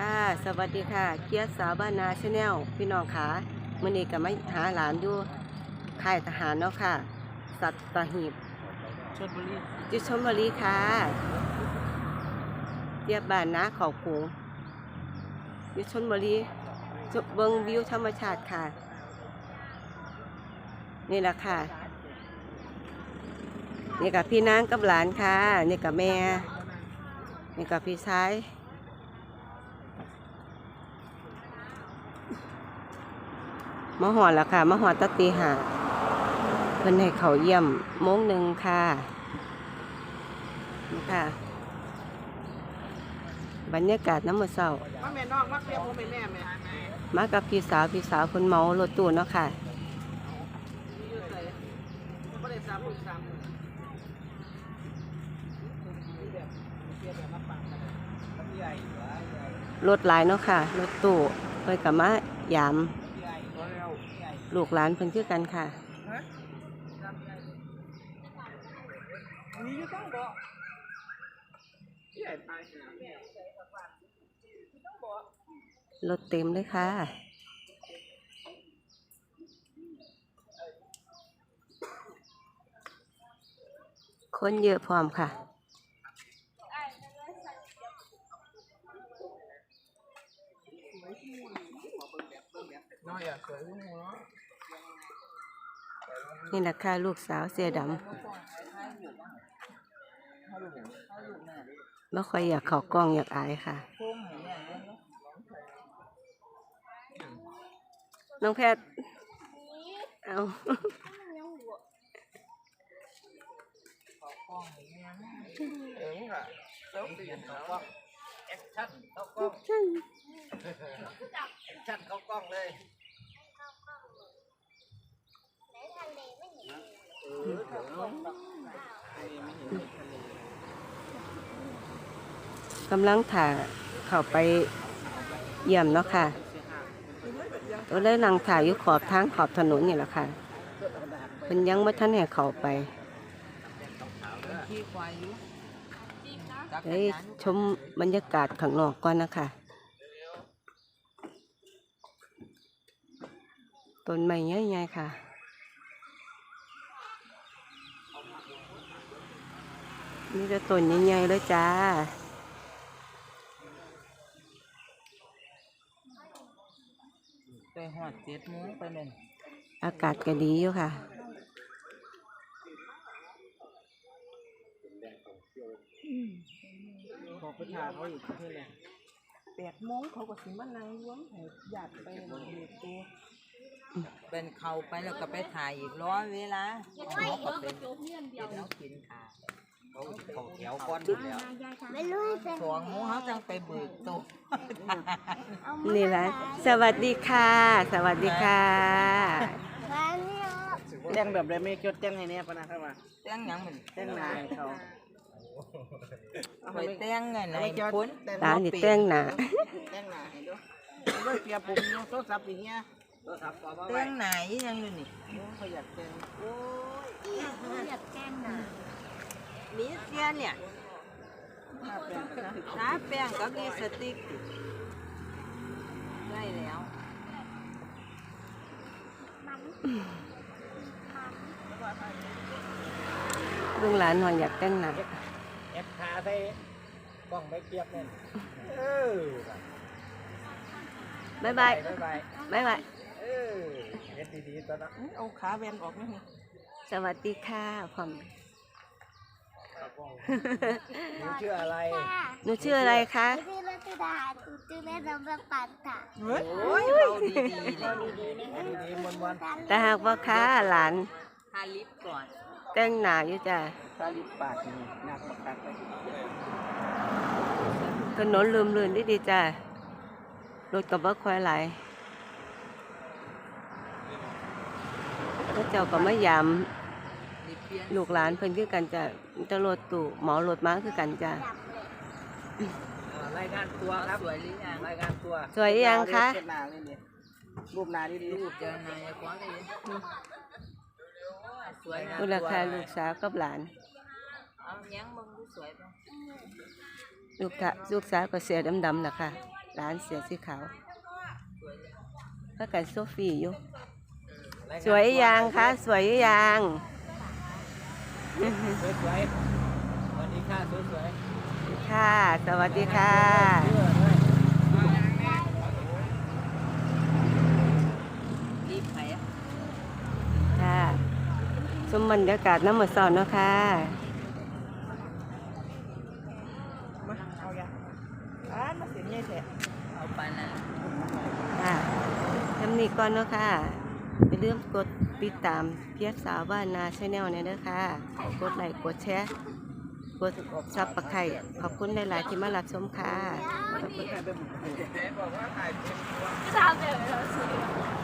ค่ะ สวัสดีค่ะ เกียรติสาวบ้านนาชาแนลพี่น้องขามื่อนี้ก็มาหาหลานอยู่ค่ายทหารเนาะค่ะ สัตหีบชลบุรีจุดชมบุรีค่ะเทียบบ้านนาเขาผูงอยู่ชนบุรีจบเบิงวิวธรรมชาติค่ะ นี่แหละค่ะ นี่กับพี่นางกับหลานค่ะ นี่กับแม่ นี่กับพี่ชาย มหอดล้วค่ะมหอดตตีหาเพิ่นให้เขาเยี่ยมโมงหนึ่งค่ะนี่ค่ะ บรรยากาศน้ำมือเศร้ามาแม่น้องมาเปียผมเป็นแม่แม่มากับพี่สาวพี่สาวคนเมารถตู้เนาะค่ะลดลามรถหลายเนาะค่ะรถตู้เพิ่นกับมายาม ลูกหลานเพิ่นคือกันค่ะนี่อยู่ต้องบอกใหญ่ไปรถเต็มเลยค่ะ คนเยอะพร้อมค่ะน้อยอะสวยหัวนี่ นี่แหละค่ะลูกสาวเสื้อดำไม่ค่อยอยากข้ากล้องอยากอายค่ะ น้องแพทย์ เอาเองค่ะแล้วเปลี่ยนเขาก็แอคชั่นเขากล้องแอคชั่นเขากล้องเลยเออเดี๋ยวไม่เห็นทะเล กำลังถ่าเข้าไปเยี่ยมเนาะค่ะก็เลยนั่งถ่ายอยู่ขอบทางขอบถนนนี่แหละค่ะเป็นยังไม่ทันให้เข้าไปขี้ควายอยู่เฮ้ยชมบรรยากาศข้างนอกก่อนนะคะต้นไม้ใหญ่ๆค่ะ นี่จะต้นใหญ่ๆเลยจ้าไปหอดเจ็ดโมงไปเลยอากาศก็ดีอยู่ค่ะบอกปัญหาเขาอีกที่เลยแปดโมงเขาก็สิมานั่งล้วงให้ญาติไปเรียกตัวเป็นเขาไปแล้วก็ไปถ่ายอีกร้อยเวลาเขาก็เป็นเป็นเอากินค่ะ เขาเขาเขียวก้อนอยู่แล้วไม่รู้ให้เป็นสองโมงเขาจังไปเบิกตัวนี่แหละสวัสดีค่ะ สวัสดีค่ะมาเนี่ยแต่งแบบไรไม่จดแต่งให้เนี่ยปะนะครับว่าแต่งหยังมันแต่งหน้าให้เขาไปแต่งไงไหนไม่จดพ้นแต่งตานี่แต่งหนาแต่งหน้าให้ด้วยด้วยเปียผมเนี่ยโทรศัพท์อย่างเงี้ยโทรศัพท์ก็บ่แต่ไว้งไหนยังอยู่นี่เขาอยากแต่งโอ้ย อยากแกล้งหน่ะ มี เสียเนี่ยถ้าเป็นนะทาแป้งกับลิปสติกได้แล้วลุงหลานหอยอยากแต่งหนาแอปขาใส่กล้องไม่เกียบเนี่ยเออบ๊ายบายบ๊ายบายบ๊ายบายเออเฮ็ดดีๆตอนนั้นเอาขาแวนออกนี่สวัสดีค่ะพร้อม หนูชื่ออะไรค่ะหนูชื่ออะไรคะชื่อรัตดาตูชื่อเล่นน้ำประปันค่ะเฮ้ยโอ้ยเราดีๆเลยดีๆมวนแต่หากว่าค้าหลานทาลิปก่อนแต่งหนาอยู่จ้ะๆตาลิปปากนี่หนักประกัดเลยถนนลืมลื่นดีดีๆจ้ะรถกับว่าควายหลายพระเจ้าก็ไม่ยาม ลิปเปลี่ยนลูกหลานเพิ่นคือกันจ้ะจะรถตู้หมอรถม้าคือกันจ้ะอ่ารายงานตัวครับสวยหรือยังรายงานตัวสวยยังคะเช็ดหน้าเลยเนี่ยรูปหน้าดีรูปเจอนายคว้าเลยสวยนะคุณราคาลูกสาวกับหลานเอาแย้งมึงดูสวยป่ะลูกค่ะลูกสาวก็เสียดำๆนะคะหร้านเสียสีขาวก็กันโซฟีอยู่สวยยังคะสวยยัง สวยสวยๆวันนี้ค่ะสวยสวยค่ะ สวัสดีค่ะๆเชื่อด้วยรีบไปอะค่ะสมบรรยากาศน้ำหมดสอนเนาะค่ะมาเอาอย่าร้านมาเสียเงี้ยแท้เอาไปนะค่ะทำนี้ก่อนเนาะค่ะอย่า ลืมกดติดตามเพียรสาวบ้านนาชาแนลเนี่ยนะคะกดไลค์กดแชร์กดซับปะไข่ขอบคุณหลายๆที่มารับชมค่ะ สามเดือนแล้ว